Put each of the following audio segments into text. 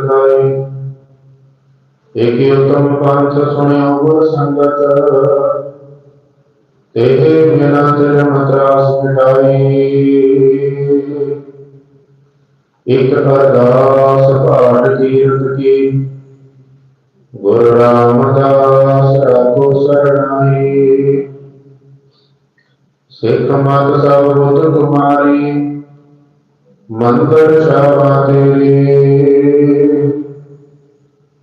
कथाई एकी उत्तम पाँच सुण्यो संगत। तेहे बिना तेरे मद्रास मिटाई एक अरदास पाठ कीर्त की। गुरु रामदास रघु सिख मत सब कुमारी। तेरी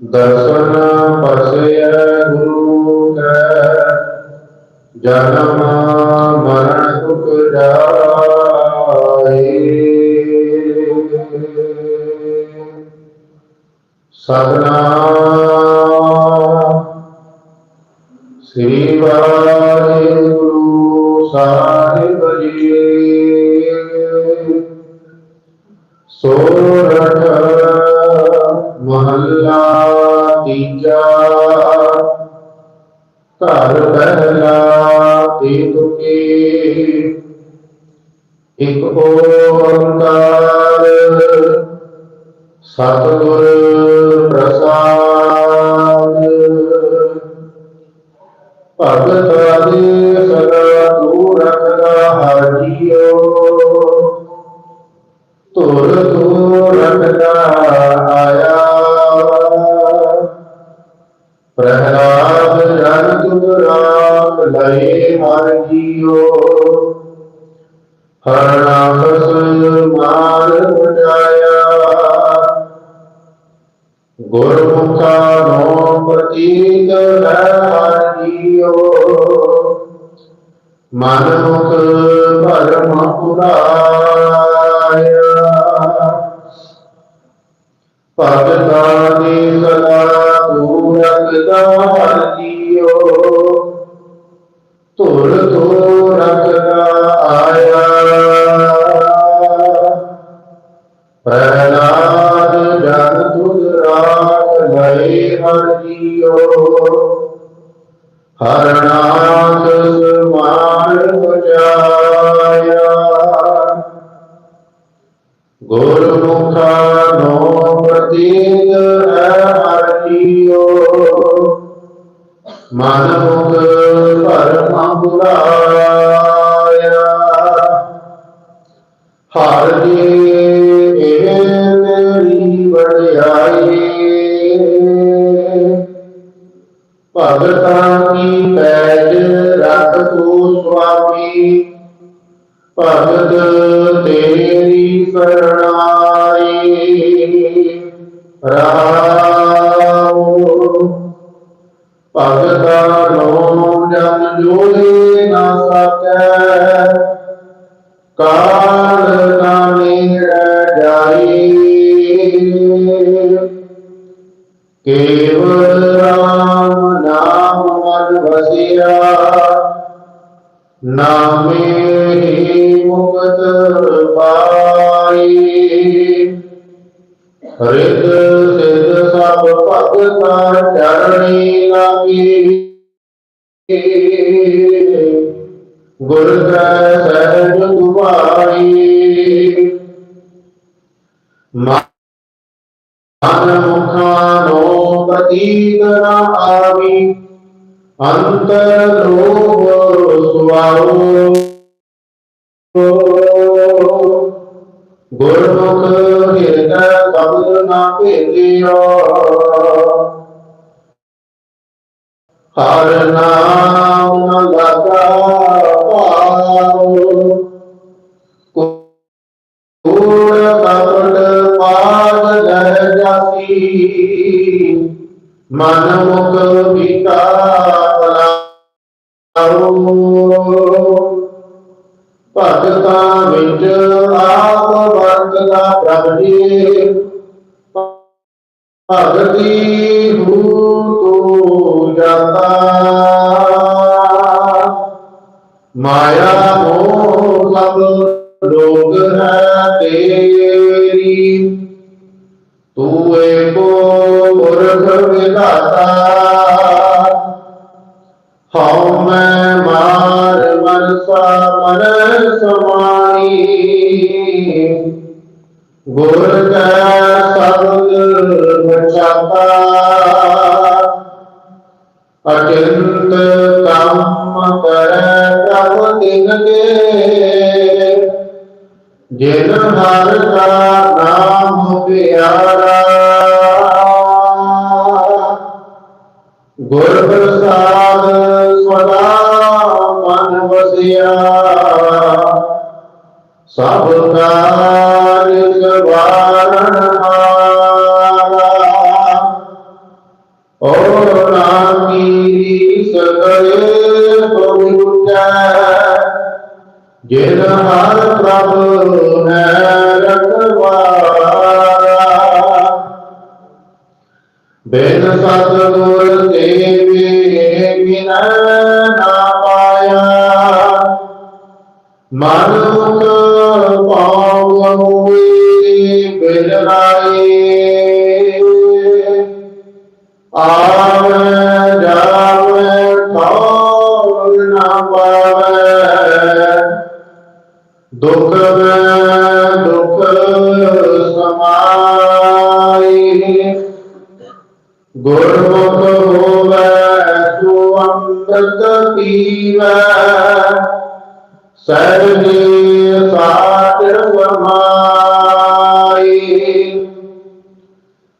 दर्शन पसय गुरु जन्म मरण दुख जाए सदना श्री ਮਹੱਲਾ ਤੀਜਾ। ਘਰ ਪਹਿਲਾ ਤੇ ਤੁਕੇ। ਇਕ ਓੰਕਾਰ ਸਤਿਗੁਰ ਪ੍ਰਸਾਦ। ਭਗਤ ਆਦੇਸ ਦਿਓ ਹਰਾ ਹਸਨ ਮਾਰ ਉਜਾਇਆ ਗੁਰਮੁਖਾ ਨੋ ਪ੍ਰਤੀਕ ਹੈ ਦਿਓ ਮਨੁਖ ਭਰਮ ਪੁਰਾਇਆ। ਭਗਤਾਂ ਦੀ ਸਦਾ ਤੂੰ ਰਖਦਾ ਜੀ ਤੂੰ ਰੱਖਦਾ ਆਇਆ ਪ੍ਰਹਲਾਦ ਜਨ ਤੁਧ ਰਾਖ ਲਏ ਹਰ ਜੀਓ ਹਰ ਨਾਥ ਸਮਾਨ ਵਜਾਇਆ ਗੁਰਮੁਖਾ ਨੋ ਪ੍ਰਤੀਤ ਹੈ ਹਰ ਜੀਓ ਮਨ ਮੁਖ केवल राम नाम मन बसिया नामे ही मुक्त पाई हृद सिद्ध सब चरणी लगी सहज अनमुखानोपतीतरामि अन्तरलोभस्वारो गुणमुख हृदय कमलनापेन्द्रिय हर लगा पाओ मनमुकविका पदता विज आप वर्तना प्रगटे भगति भूतो जाता माया मोह सब ਮਨ ਸਮਾਈ ਗੁਰ ਕੈ ਸ਼ਬਦ ਬਚਾਤਾ ਅਚਿੰਤ ਕੰਮ ਕਰੈ ਪ੍ਰਭ ਤਿਨ ਕੇ। ਜਿਨ ਹਰ ਕਾ ਓ ਨਾਮੀ ਸਗਲੇ ਪਹੁੰਚੈ ਜਿਨ ਹਰ ਪ੍ਰਭ ਹੈ ਰਖਵਾਰਾ ਬਿਨ ਸਤਿਗੁਰ ਸੇਵੇ ਬਿਨ ਨਾ ਪਾਇਆ ਮਨ ਮੁਖ दुख दुख समाई गुरमुख होवे तू अमृत पीवे सरनी साई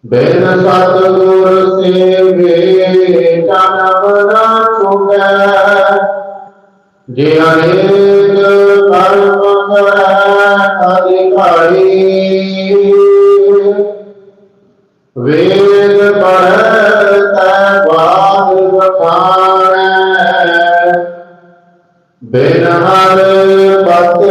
बिन सतगुर से वे जन्म न छुटे जिया ਅਧਿਕਾਰੀ ਵੇਦ ਪੜ੍ਹੈ ਬਾਦ ਬਖਾਣੈ ਬਿਨ ਹਰ ਪਤ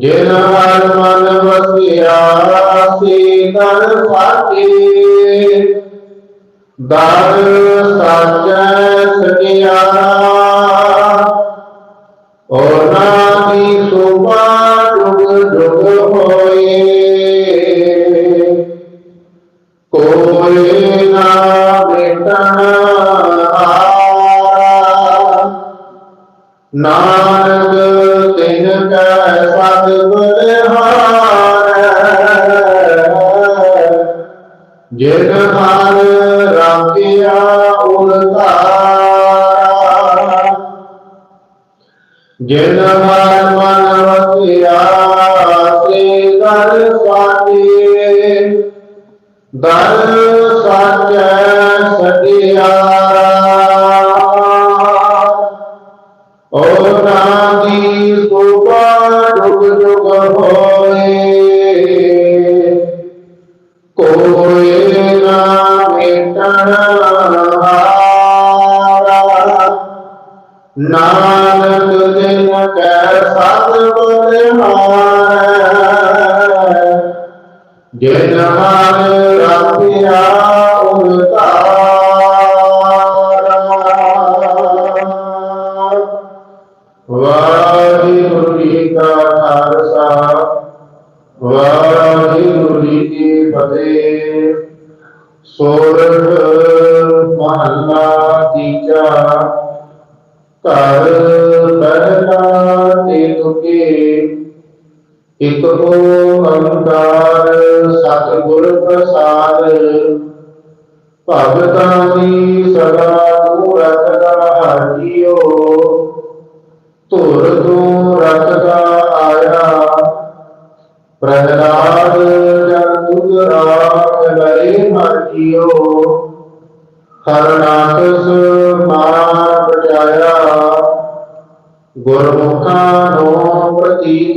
जिन हर मन बसिया सीतल पाती दर सच ओना की डुग डुग होए कोई ना बेटा ना मान रखिया उलतारा जिन मन मन रखिया दर स्वामी दर सच सटिया ओ ना ਜਿਨ ਹਰ ਰਾਖਿਆ ਉਤਾਰਾ ਵਾਹਿਗੁਰੂ ਜੀ ਕਾ ਖਾਲਸਾ, ਵਾਹਿਗੁਰੂ ਜੀ ਕੀ ਫਤਿਹ। ਸੋਰਠ ਮਹੱਲਾ ਤੀਜਾ, ਘਰ ਪਹਿਲਾ ਤੇ ਤੁਕੇ इक तो हो अंकार सतगुर प्रसाद भगतानी सदा मूरत हरियो तुर तू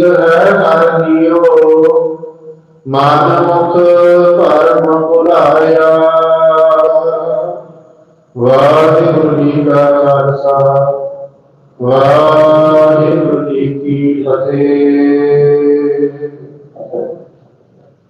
ਨੂੰ ਹੈ ਹਰ ਜੀਓ ਮਨ ਮੁਖ ਭਰਮ ਭੁਲਾਇਆ। ਵਾਹਿਗੁਰੂ ਜੀ ਕਾ ਖਾਲਸਾ, ਵਾਹਿਗੁਰੂ ਜੀ ਕੀ ਫਤਿਹ।